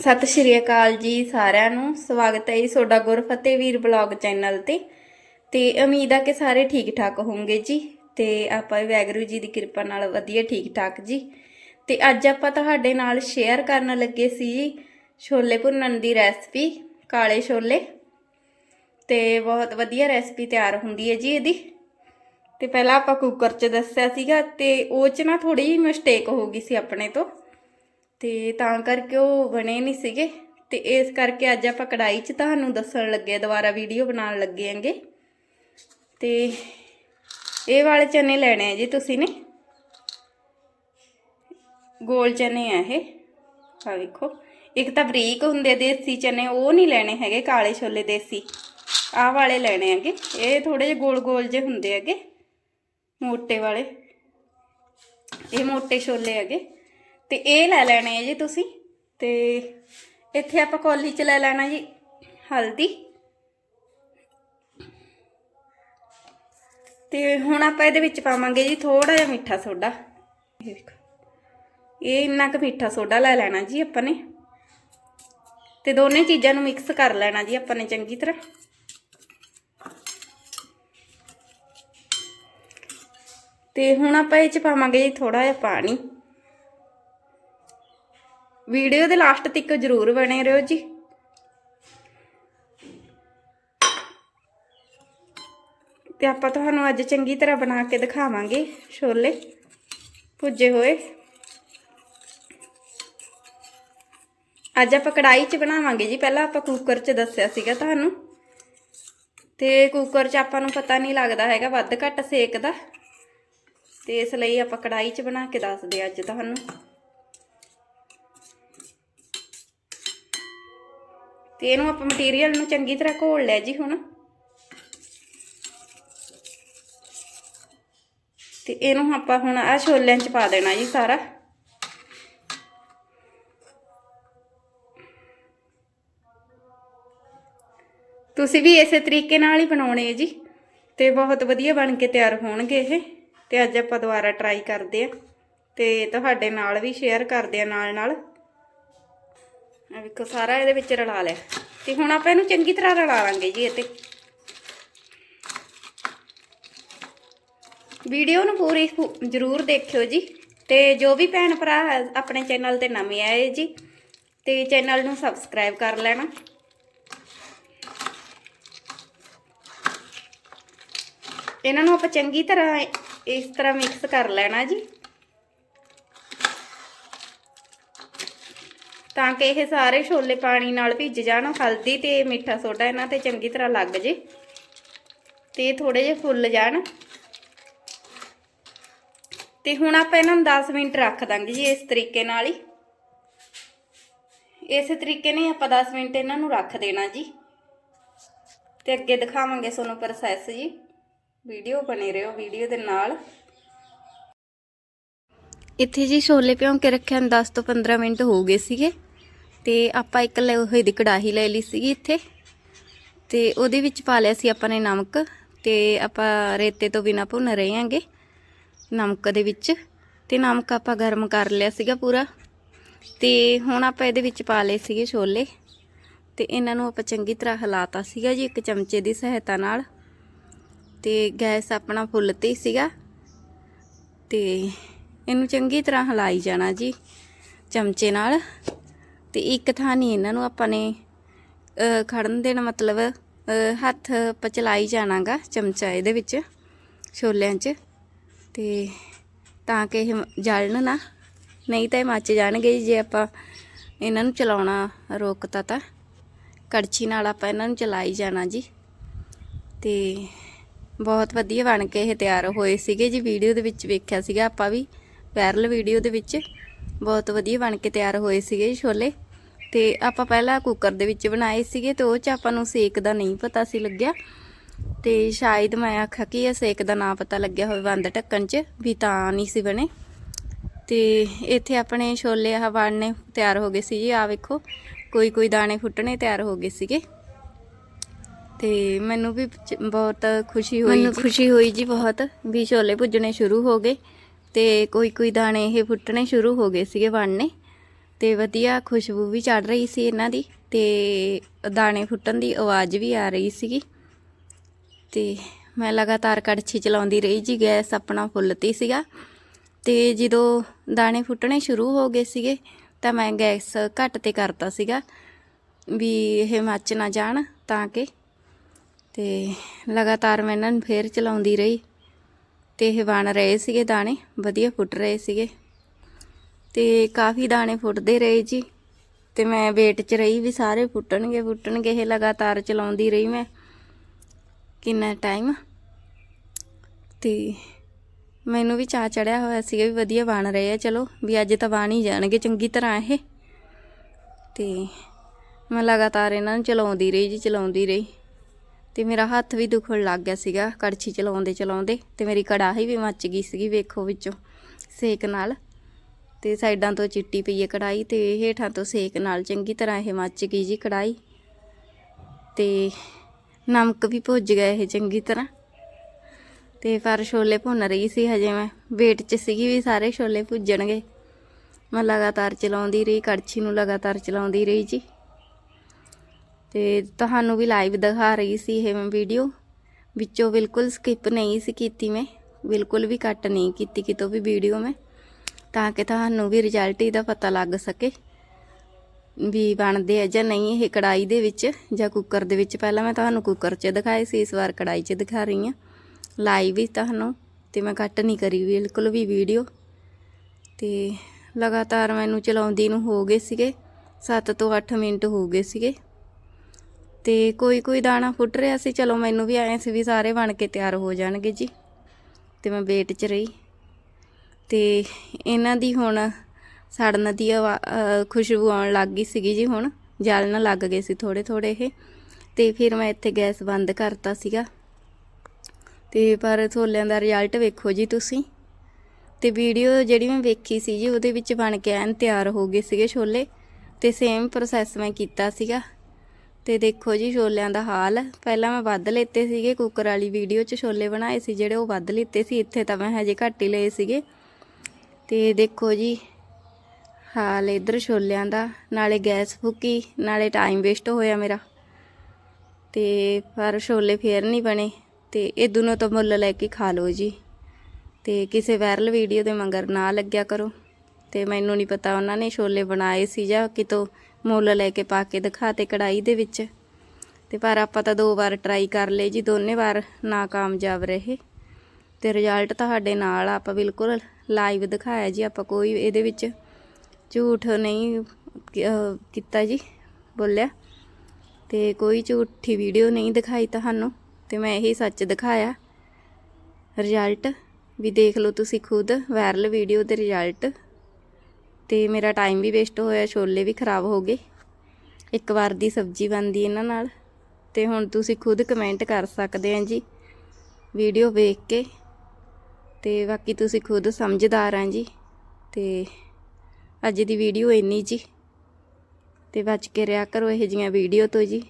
ਸਤਿ ਸ਼੍ਰੀ ਅਕਾਲ ਜੀ ਸਾਰਿਆਂ ਨੂੰ। ਸਵਾਗਤ ਹੈ ਜੀ ਤੁਹਾਡਾ ਗੁਰਫਤਿਹ ਵੀਰ ਬਲੌਗ ਚੈਨਲ ਤੇ। ਤੇ ਉਮੀਦ ਆ ਕਿ ਸਾਰੇ ਠੀਕ ਠਾਕ ਹੋਵੋਗੇ ਜੀ। ਤੇ ਆਪਾਂ ਵੀ ਵੈਗਰੂ ਜੀ ਦੀ ਕਿਰਪਾ ਨਾਲ ਵਧੀਆ ਠੀਕ ਠਾਕ ਜੀ। ਤੇ ਅੱਜ ਆਪਾਂ ਤੁਹਾਡੇ ਨਾਲ ਸ਼ੇਅਰ ਕਰਨ ਲੱਗੇ ਸੀ ਜੀ ਛੋਲੇ ਭੁੰਨਣ ਦੀ ਰੈਸਪੀ ਕਾਲੇ ਛੋਲੇ। ਤੇ ਬਹੁਤ ਵਧੀਆ ਰੈਸਪੀ ਤਿਆਰ ਹੁੰਦੀ ਹੈ ਜੀ ਇਹਦੀ। ਤੇ ਪਹਿਲਾਂ ਆਪਾਂ ਕੁੱਕਰ 'ਚ ਦੱਸਿਆ ਸੀਗਾ ਤੇ ਉਹ 'ਚ ਨਾ ਥੋੜੀ ਜਿਹੀ ਮਿਸਟੇਕ ਹੋ ਗਈ ਸੀ ਆਪਣੇ ਤੋਂ। ਤੇ ਤਾਂ ਕਰਕੇ ਉਹ ਬਣੇ ਨਹੀਂ ਸੀਗੇ ਤੇ ਇਸ ਕਰਕੇ ਅੱਜ ਆਪਾਂ ਕੜਾਈ 'ਚ ਤੁਹਾਨੂੰ ਦੱਸਣ ਲੱਗੇ ਦੁਬਾਰਾ ਵੀਡੀਓ ਬਣਾਉਣ ਲੱਗੇ ਆਂਗੇ ਤੇ ਇਹ ਵਾਲੇ ਚਨੇ ਲੈਣੇ ਆ ਜੀ ਤੁਸੀਂ ਨੇ। ਗੋਲ ਚਨੇ ਆ ਇਹ। ਆ ਵੇਖੋ, ਇੱਕ ਤਾਂ ਬਰੀਕ ਹੁੰਦੇ ਦੇਸੀ ਚਨੇ, ਉਹ ਨਹੀਂ ਲੈਣੇ ਹੈਗੇ ਕਾਲੇ ਛੋਲੇ ਦੇਸੀ। ਆਹ ਵਾਲੇ ਲੈਣੇ ਹੈਗੇ, ਇਹ ਥੋੜੇ ਜਿਹੇ ਗੋਲ ਗੋਲ ਜਿਹੇ ਹੁੰਦੇ ਹੈਗੇ, ਮੋਟੇ ਵਾਲੇ। ਇਹ ਮੋਟੇ ਛੋਲੇ ਹੈਗੇ। ਤੇ ਇਹ ਲੈ ਲੈਣੇ ਆ ਜੀ ਤੁਸੀਂ। ਤੇ ਇੱਥੇ ਆਪਾਂ ਕੌਲੀ ਚ ਲੈ ਲੈਣਾ ਜੀ ਹਲਦੀ। ਤੇ ਹੁਣ ਆਪਾਂ ਇਹਦੇ ਵਿੱਚ ਪਾਵਾਂਗੇ ਜੀ ਥੋੜਾ ਜਿਹਾ ਮਿੱਠਾ ਸੋਡਾ। ਇਹ ਵੇਖੋ। ਇਹ ਇੰਨਾ ਕੁ ਮਿੱਠਾ ਸੋਡਾ ਲੈ ਲੈਣਾ ਜੀ ਆਪਾਂ ਨੇ। ਤੇ ਦੋਨੇ ਚੀਜ਼ਾਂ ਨੂੰ ਮਿਕਸ ਕਰ ਲੈਣਾ ਜੀ ਆਪਾਂ ਨੇ ਚੰਗੀ ਤਰ੍ਹਾਂ। ਤੇ ਹੁਣ ਆਪਾਂ ਇਹ ਚ ਪਾਵਾਂਗੇ ਜੀ ਥੋੜਾ ਜਿਹਾ ਪਾਣੀ। ਵੀਡੀਓ ਦੇ ਲਾਸਟ ਤੱਕ ਜਰੂਰ ਬਣੇ ਰਹੋ ਜੀ। ਤੇ ਆਪਾਂ ਤੁਹਾਨੂੰ ਅੱਜ ਚੰਗੀ ਤਰ੍ਹਾਂ ਬਣਾ ਕੇ ਦਿਖਾਵਾਂਗੇ ਛੋਲੇ। ਭੁੱਜੇ ਹੋਏ। ਅੱਜ ਆਪਾਂ ਕੜਾਈ 'ਚ ਬਣਾਵਾਂਗੇ ਜੀ। ਪਹਿਲਾਂ ਆਪਾਂ ਕੁੱਕਰ 'ਚ ਦੱਸਿਆ ਸੀਗਾ ਤੁਹਾਨੂੰ। ਤੇ ਕੁੱਕਰ 'ਚ ਆਪਾਂ ਨੂੰ ਪਤਾ ਨਹੀਂ ਲੱਗਦਾ ਹੈਗਾ, ਵੱਧ ਘੱਟ ਸੇਕ ਦਾ ਤੇ ਇਸ ਲਈ ਆਪਾਂ ਕੜਾਈ 'ਚ ਬਣਾ ਕੇ ਦੱਸਦੇ ਅੱਜ ਤੁਹਾਨੂੰ। ਤੇ ਇਹਨੂੰ ਆਪਾਂ ਮਟੀਰੀਅਲ ਨੂੰ ਚੰਗੀ ਤਰ੍ਹਾਂ ਘੋਲ ਲਿਆ ਜੀ ਹੁਣ। ਤੇ ਇਹਨੂੰ ਆਪਾਂ ਹੁਣ ਆ ਛੋਲਿਆਂ 'ਚ ਪਾ ਦੇਣਾ ਜੀ ਸਾਰਾ। ਤੁਸੀਂ ਵੀ ਇਸੇ ਤਰੀਕੇ ਨਾਲ ਹੀ ਬਣਾਉਣੇ ਜੀ। ਤੇ ਬਹੁਤ ਵਧੀਆ ਬਣ ਕੇ ਤਿਆਰ ਹੋਣਗੇ ਇਹ। ਤੇ ਅੱਜ ਆਪਾਂ ਦੁਬਾਰਾ ਟਰਾਈ ਕਰਦੇ ਆ। ਤੇ ਤੁਹਾਡੇ ਨਾਲ ਵੀ ਸ਼ੇਅਰ ਕਰਦੇ ਆ ਨਾਲ ਨਾਲ ਆ ਵੇਖੋ, ਸਾਰਾ ਇਹਦੇ ਵਿੱਚ ਰਲਾ ਲਿਆ। ਤੇ ਹੁਣ ਆਪਾਂ ਇਹਨੂੰ ਚੰਗੀ ਤਰ੍ਹਾਂ ਰਲਾ ਲਾਂਗੇ ਜੀ ਇਹ ਤੇ ਵੀਡੀਓ ਨੂੰ ਪੂਰੀ ਜ਼ਰੂਰ ਦੇਖਿਓ ਜੀ। ਤੇ ਜੋ ਵੀ ਭੈਣ ਭਰਾ ਆਪਣੇ ਚੈਨਲ ਤੇ ਨਵੇਂ ਆਏ ਜੀ, ਤੇ ਚੈਨਲ ਨੂੰ ਸਬਸਕ੍ਰਾਈਬ ਕਰ ਲੈਣਾ। ਇਹਨਾਂ ਨੂੰ ਆਪਾਂ ਚੰਗੀ ਤਰ੍ਹਾਂ ਇਸ ਤਰ੍ਹਾਂ ਮਿਕਸ ਕਰ ਲੈਣਾ ਜੀ। ਤਾਂ ਕਿ ਇਹ ਸਾਰੇ ਛੋਲੇ ਪਾਣੀ ਨਾਲ ਭਿੱਜ ਜਾਣ, ਹਲਦੀ ਤੇ ਮਿੱਠਾ ਸੋਡਾ ਇਹਨਾਂ ਤੇ ਚੰਗੀ ਤਰ੍ਹਾਂ ਲੱਗ ਜੇ ਤੇ ਥੋੜੇ ਜਿਹੇ ਫੁੱਲ ਜਾਣ। ਤੇ ਹੁਣ ਆਪਾਂ ਇਹਨਾਂ ਨੂੰ 10 ਮਿੰਟ ਰੱਖ ਦਾਂਗੇ ਜੀ ਇਸ ਤਰੀਕੇ ਨਾਲ ਹੀ। ਇਸੇ ਤਰੀਕੇ ਨਾਲ ਆਪਾਂ 10 ਮਿੰਟ ਇਹਨਾਂ ਨੂੰ ਰੱਖ ਦੇਣਾ ਜੀ। ਤੇ ਅੱਗੇ ਦਿਖਾਵਾਂਗੇ ਤੁਹਾਨੂੰ ਪ੍ਰੋਸੈਸ ਜੀ। ਵੀਡੀਓ ਬਣੇ ਰਹੋ, ਵੀਡੀਓ ਦੇ ਨਾਲ। ਇੱਥੇ ਜੀ ਛੋਲੇ ਭਿਉਂ ਕੇ ਰੱਖਿਆ ਨੂੰ 10 ਤੋਂ 15 ਮਿੰਟ ਹੋ ਗਏ ਸੀਗੇ। ਤੇ ਆਪਾਂ ਇੱਕ ਲੈ ਦੀ ਕੜਾਹੀ ਲੈ ਲਈ ਸੀਗੀ ਇੱਥੇ। ਤੇ ਉਹਦੇ ਵਿੱਚ ਪਾ ਲਿਆ ਸੀ ਆਪਾਂ ਨੇ ਨਮਕ ਤੇ ਆਪਾਂ ਰੇਤੇ ਤੋਂ ਬਿਨਾ ਭੁੰਨ ਰਹੇ ਹਾਂਗੇ ਨਮਕ ਦੇ ਵਿੱਚ। ਤੇ ਨਮਕ ਆਪਾਂ ਗਰਮ ਕਰ ਲਿਆ ਸੀਗਾ ਪੂਰਾ। ਤੇ ਹੁਣ ਆਪਾਂ ਇਹਦੇ ਵਿੱਚ ਪਾ ਲਏ ਸੀਗੇ ਛੋਲੇ। ਤੇ ਇਹਨਾਂ ਨੂੰ ਆਪਾਂ ਚੰਗੀ ਤਰ੍ਹਾਂ ਹਿਲਾਤਾ ਸੀਗਾ ਜੀ ਇੱਕ ਚਮਚੇ ਦੀ ਸਹਾਇਤਾ ਨਾਲ। ਤੇ ਗੈਸ ਆਪਣਾ ਫੁੱਲ ਤੇ ਸੀਗਾ। ਤੇ ਇਹਨੂੰ ਚੰਗੀ ਤਰ੍ਹਾਂ ਹਿਲਾਈ ਜਾਣਾ ਜੀ ਚਮਚੇ ਨਾਲ। ਤੇ ਇੱਕ ਥਾਂ ਨਹੀਂ ਇਹਨਾਂ ਨੂੰ ਆਪਾਂ ਨੇ ਖੜਨ ਦੇਣਾ ਮਤਲਬ ਅਹ, ਹੱਥ ਪਚਲਾਈ ਜਾਣਾਗਾ ਚਮਚਾ ਇਹਦੇ ਵਿੱਚ ਛੋਲਿਆਂ 'ਚ। ਤੇ ਤਾਂ ਕਿ ਇਹ ਜਲਣ ਨਾ ਨਹੀਂ ਤਾਂ ਇਹ ਮੱਚ ਜਾਣਗੇ ਜੀ ਜੇ ਆਪਾਂ ਇਹਨਾਂ ਨੂੰ ਚਲਾਉਣਾ ਰੋਕਤਾ ਤਾਂ। ਕੜਛੀ ਨਾਲ ਆਪਾਂ ਇਹਨਾਂ ਨੂੰ ਚਲਾਈ ਜਾਣਾ ਜੀ। ਤੇ ਬਹੁਤ ਵਧੀਆ ਬਣ ਕੇ ਇਹ ਤਿਆਰ ਹੋਏ ਸੀਗੇ ਜੀ ਵੀਡੀਓ ਦੇ ਵਿੱਚ ਵੇਖਿਆ ਸੀਗਾ ਆਪਾਂ ਵੀ ਵਾਇਰਲ ਵੀਡੀਓ ਦੇ ਵਿੱਚ। ਬਹੁਤ ਵਧੀਆ ਬਣ ਕੇ ਤਿਆਰ ਹੋਏ ਸੀਗੇ ਜੀ ਛੋਲੇ। ਤੇ ਆਪਾਂ ਪਹਿਲਾਂ ਕੁੱਕਰ ਦੇ ਵਿੱਚ ਬਣਾਏ ਸੀਗੇ ਤੇ ਉਹ ਚ ਆਪਾਂ ਨੂੰ ਸੇਕ ਦਾ ਨਹੀਂ ਪਤਾ ਸੀ ਲੱਗਿਆ। ਤੇ ਸ਼ਾਇਦ ਮੈਂ ਆਖਿਆ ਕਿ ਇਹ ਸੇਕ ਦਾ ਨਾ ਪਤਾ ਲੱਗਿਆ ਹੋਵੇ ਬੰਦ ਢੱਕਣ 'ਚ ਵੀ ਤਾਂ ਨਹੀਂ ਸੀ ਬਣੇ। ਤੇ ਇੱਥੇ ਆਪਣੇ ਛੋਲੇ ਆਹ ਬਣਨੇ ਤਿਆਰ ਹੋ ਗਏ ਸੀ ਜੀ ਆ ਵੇਖੋ ਕੋਈ ਕੋਈ ਦਾਣੇ ਫੁੱਟਣੇ ਤਿਆਰ ਹੋ ਗਏ ਸੀਗੇ। ਤੇ ਮੈਨੂੰ ਵੀ ਬਹੁਤ ਖੁਸ਼ੀ ਹੋਈ ਮੈਨੂੰ ਖੁਸ਼ੀ ਹੋਈ ਜੀ ਬਹੁਤ ਵੀ ਛੋਲੇ ਭੁੱਜਣੇ ਸ਼ੁਰੂ ਹੋ ਗਏ ਤੇ ਕੋਈ ਕੋਈ ਦਾਣੇ ਇਹ ਫੁੱਟਣੇ ਸ਼ੁਰੂ ਹੋ ਗਏ ਸੀਗੇ ਬਣਨੇ ਤੇ ਵਧੀਆ ਖੁਸ਼ਬੂ ਵੀ ਚੜ ਰਹੀ ਸੀ ਇਹਨਾਂ ਦੀ ਤੇ ਦਾਣੇ ਫੁੱਟਣ ਦੀ ਆਵਾਜ਼ ਵੀ ਆ ਰਹੀ ਸੀਗੀ। ਤੇ ਮੈਂ ਲਗਾਤਾਰ ਕੜਛੀ ਚਲਾਉਂਦੀ ਰਹੀ ਜੀ, ਗੈਸ ਆਪਣਾ ਫੁੱਲ ਤੇ ਸੀਗਾ। ਤੇ ਜਦੋਂ ਦਾਣੇ ਫੁੱਟਣੇ ਸ਼ੁਰੂ ਹੋ ਗਏ ਸੀਗੇ, ਤਾਂ ਮੈਂ ਗੈਸ ਘੱਟ ਤੇ ਕਰਤਾ ਸੀਗਾ ਵੀ ਇਹ ਮੱਚ ਨਾ ਜਾਣ ਤਾਂ ਕਿ। ਤੇ ਲਗਾਤਾਰ ਮੈਂ ਇਹਨਾਂ ਨੂੰ ਫੇਰ ਚਲਾਉਂਦੀ ਰਹੀ ਤੇ ਇਹ ਬਣ ਰਹੇ ਸੀਗੇ ਦਾਣੇ, ਵਧੀਆ ਫੁੱਟ ਰਹੇ ਸੀਗੇ। ਤੇ ਕਾਫੀ ਦਾਣੇ ਫੁੱਟਦੇ ਰਹੇ ਜੀ। ਤੇ ਮੈਂ ਵੇਟ 'ਚ ਰਹੀ ਵੀ ਸਾਰੇ ਫੁੱਟਣਗੇ ਫੁੱਟਣਗੇ, ਇਹ ਲਗਾਤਾਰ ਚਲਾਉਂਦੀ ਰਹੀ ਮੈਂ। ਕਿੰਨਾ ਟਾਈਮ ਤੇ ਮੈਨੂੰ ਵੀ ਚਾਅ ਚੜਿਆ ਹੋਇਆ ਸੀਗਾ ਵੀ ਵਧੀਆ ਬਣ ਰਹੇ ਆ, ਚਲੋ ਵੀ ਅੱਜ ਤਾਂ ਬਣ ਹੀ ਜਾਣਗੇ ਚੰਗੀ ਤਰ੍ਹਾਂ ਇਹ। ਤੇ ਮੈਂ ਲਗਾਤਾਰ ਇਹਨਾਂ ਨੂੰ ਚਲਾਉਂਦੀ ਰਹੀ ਜੀ, ਚਲਾਉਂਦੀ ਰਹੀ। ਤੇ ਮੇਰਾ ਹੱਥ ਵੀ ਦੁਖਣ ਲੱਗ ਗਿਆ ਸੀਗਾ, ਕੜਛੀ ਚਲਾਉਂਦੇ ਚਲਾਉਂਦੇ ਤੇ ਮੇਰੀ ਕੜਾਹੀ ਵੀ ਮੱਚ ਗਈ ਸੀਗੀ, ਵੇਖੋ ਵਿੱਚੋਂ ਸੇਕ ਨਾਲ। ਤੇ ਸਾਈਡਾਂ ਤੋਂ ਚਿੱਟੀ ਪਈ ਹੈ ਕੜਾਈ ਤੇ ਹੇਠਾਂ ਤੋਂ ਸੇਕ ਨਾਲ ਚੰਗੀ ਤਰ੍ਹਾਂ ਇਹ ਮੱਚ ਗਈ ਜੀ ਕੜਾਈ। ਤੇ ਨਮਕ ਵੀ ਭੁੱਜ ਗਿਆ ਇਹ ਚੰਗੀ ਤਰ੍ਹਾਂ। ਤੇ ਪਰ ਛੋਲੇ ਭੁੰਨ ਰਹੀ ਸੀ ਹਜੇ ਮੈਂ। ਵੇਟ 'ਚ ਸੀਗੀ ਵੀ ਸਾਰੇ ਛੋਲੇ ਭੁੱਜਣਗੇ। ਮੈਂ ਲਗਾਤਾਰ ਚਲਾਉਂਦੀ ਰਹੀ, ਕੜਛੀ ਨੂੰ ਲਗਾਤਾਰ ਚਲਾਉਂਦੀ ਰਹੀ ਜੀ। ਤੇ ਤੁਹਾਨੂੰ ਵੀ ਲਾਈਵ ਦਿਖਾ ਰਹੀ ਸੀ ਇਹ ਮੈਂ ਵੀਡੀਓ ਵਿੱਚੋਂ ਬਿਲਕੁਲ ਸਕਿਪ ਨਹੀਂ ਸੀ ਕੀਤੀ ਮੈਂ। ਬਿਲਕੁਲ ਵੀ ਕੱਟ ਨਹੀਂ ਕੀਤੀ ਕਿਤੋਂ ਵੀ ਵੀਡੀਓ ਮੈਂ। ਤਾਂ ਕਿ ਤੁਹਾਨੂੰ ਵੀ ਰਿਜ਼ਲਟ ਇਹਦਾ ਪਤਾ ਲੱਗ ਸਕੇ ਵੀ ਬਣਦੇ ਆ ਜਾਂ ਨਹੀਂ ਇਹ ਕੜਾਈ ਦੇ ਵਿੱਚ ਜਾਂ ਕੁੱਕਰ ਦੇ ਵਿੱਚ। ਪਹਿਲਾਂ ਮੈਂ ਤੁਹਾਨੂੰ ਕੁੱਕਰ 'ਚ ਦਿਖਾਏ ਸੀ, ਇਸ ਵਾਰ ਕੜਾਈ 'ਚ ਦਿਖਾ ਰਹੀ ਹਾਂ। ਲਾਈਵ ਵੀ ਤੁਹਾਨੂੰ ਤੇ ਮੈਂ ਕੱਟ ਨਹੀਂ ਕਰੀ, ਬਿਲਕੁਲ ਵੀ ਵੀਡੀਓ। ਤੇ ਲਗਾਤਾਰ ਮੈਨੂੰ ਚਲਾਉਂਦੀ ਨੂੰ ਹੋ ਗਏ ਸੀਗੇ 7 ਤੋਂ 8 ਮਿੰਟ ਹੋ ਗਏ ਸੀਗੇ। ਤੇ ਕੋਈ ਕੋਈ ਦਾਣਾ ਫੁੱਟ ਰਿਹਾ ਸੀ, ਚਲੋ ਮੈਨੂੰ ਵੀ ਐਂ ਸੀ ਵੀ ਸਾਰੇ ਬਣ ਕੇ ਤਿਆਰ ਹੋ ਜਾਣਗੇ ਜੀ। ਤੇ ਮੈਂ ਵੇਟ 'ਚ ਰਹੀ। ਤੇ ਇਹਨਾਂ ਦੀ ਹੁਣ ਸੜਨ ਦੀ ਆਵਾ- ਖੁਸ਼ਬੂ ਆਉਣ ਲੱਗ ਗਈ ਸੀਗੀ ਜੀ ਹੁਣ। ਜਲਣ ਲੱਗ ਗਏ ਸੀ ਥੋੜੇ ਥੋੜੇ ਇਹ। ਤੇ ਫਿਰ ਮੈਂ ਇੱਥੇ ਗੈਸ ਬੰਦ ਕਰਤਾ ਸੀਗਾ। ਤੇ ਪਰ ਛੋਲਿਆਂ ਦਾ ਰਿਜ਼ਲਟ ਵੇਖੋ ਜੀ ਤੁਸੀਂ। ਤੇ ਵੀਡੀਓ ਜਿਹੜੀ ਮੈਂ ਵੇਖੀ ਸੀ ਜੀ, ਉਹਦੇ ਵਿੱਚ ਬਣ ਕੇ ਐਨ ਤਿਆਰ ਹੋ ਗਏ ਸੀਗੇ ਛੋਲੇ। ਤੇ ਸੇਮ ਪ੍ਰੋਸੈਸ ਮੈਂ ਕੀਤਾ ਸੀਗਾ। ਤੇ ਦੇਖੋ ਜੀ ਛੋਲਿਆਂ ਦਾ ਹਾਲ। ਪਹਿਲਾਂ ਮੈਂ ਵੱਧ ਲਿੱਤੇ ਸੀਗੇ ਕੁੱਕਰ ਵਾਲੀ ਵੀਡੀਓ 'ਚ ਛੋਲੇ ਬਣਾਏ ਸੀ, ਜਿਹੜੇ ਉਹ ਵੱਧ ਲਿੱਤੇ ਸੀ। ਇੱਥੇ ਤਾਂ ਮੈਂ ਹਜੇ ਘੱਟ ਹੀ ਲਏ ਸੀਗੇ। ਤੇ ਦੇਖੋ ਜੀ, ਹਾਲ ਇਧਰ ਛੋਲਿਆਂ ਦਾ, ਨਾਲੇ ਗੈਸ ਫੁੱਕੀ, ਨਾਲੇ ਟਾਈਮ ਵੇਸਟ ਹੋਇਆ ਮੇਰਾ। ਤੇ ਪਰ ਛੋਲੇ ਫੇਰ ਨਹੀਂ ਬਣੇ, ਤੇ ਇਹ ਦੋਨੋਂ ਤਾਂ ਮੁੱਲ ਲੈ ਕੇ ਖਾ ਲਓ ਜੀ। ਤੇ ਕਿਸੇ ਵਾਇਰਲ ਵੀਡੀਓ ਦੇ ਮੰਗਰ ਨਾ ਲੱਗਿਆ ਕਰੋ। ਤੇ ਮੈਨੂੰ ਨਹੀਂ ਪਤਾ ਉਹਨਾਂ ਨੇ ਛੋਲੇ ਬਣਾਏ ਸੀ ਜਾਂ ਕਿਤੋਂ ਮੁੱਲ ਲੈ ਕੇ ਪਾ ਕੇ ਦਿਖਾਤੇ ਕੜਾਈ ਦੇ ਵਿੱਚ। ਤੇ ਪਰ ਆਪਾਂ ਤਾਂ ਦੋ ਵਾਰ ਟਰਾਈ ਕਰ ਲਏ ਜੀ, ਦੋਨੇ ਵਾਰ ਨਾਕਾਮਯਾਬ ਰਹੇ। ਤੇ ਰਿਜ਼ਲਟ ਤੁਹਾਡੇ ਨਾਲ ਆਪਾਂ ਬਿਲਕੁਲ ਲਾਈਵ ਦਿਖਾਇਆ ਜੀ ਆਪਾਂ ਕੋਈ ਇਹਦੇ ਵਿੱਚ। ਝੂਠ ਨਹੀਂ ਕੀਤਾ ਜੀ, ਬੋਲਿਆ। ਤੇ ਕੋਈ ਝੂਠੀ ਵੀਡੀਓ ਨਹੀਂ ਦਿਖਾਈ ਤੁਹਾਨੂੰ, ਤੇ ਮੈਂ ਇਹੀ ਸੱਚ ਦਿਖਾਇਆ। ਰਿਜ਼ਲਟ, ਵੀ ਦੇਖ ਲਓ ਤੁਸੀਂ ਖੁਦ, ਵਾਇਰਲ ਵੀਡੀਓ ਦੇ ਰਿਜ਼ਲਟ। ਤੇ ਮੇਰਾ ਟਾਈਮ ਵੀ ਵੇਸਟ ਹੋਇਆ, ਛੋਲੇ ਵੀ ਖਰਾਬ ਹੋ ਗਏ। ਇੱਕ ਵਾਰ ਦੀ ਸਬਜ਼ੀ ਬਣਦੀ ਇਹਨਾਂ ਨਾਲ। ਤੇ ਹੁਣ ਤੁਸੀਂ ਖੁਦ ਕਮੈਂਟ ਕਰ ਸਕਦੇ ਆ ਜੀ। ਵੀਡੀਓ ਵੇਖ ਕੇ ਤੇ ਬਾਕੀ ਤੁਸੀਂ ਖੁਦ ਸਮਝਦਾਰ ਆ ਜੀ ਤੇ ਅੱਜ ਦੀ ਵੀਡੀਓ ਇੰਨੀ ਜੀ ਤੇ ਬਚ ਕੇ ਰਿਹਾ ਕਰੋ ਇਹ ਜੀਆਂ ਵੀਡੀਓ ਤੋਂ ਜੀ।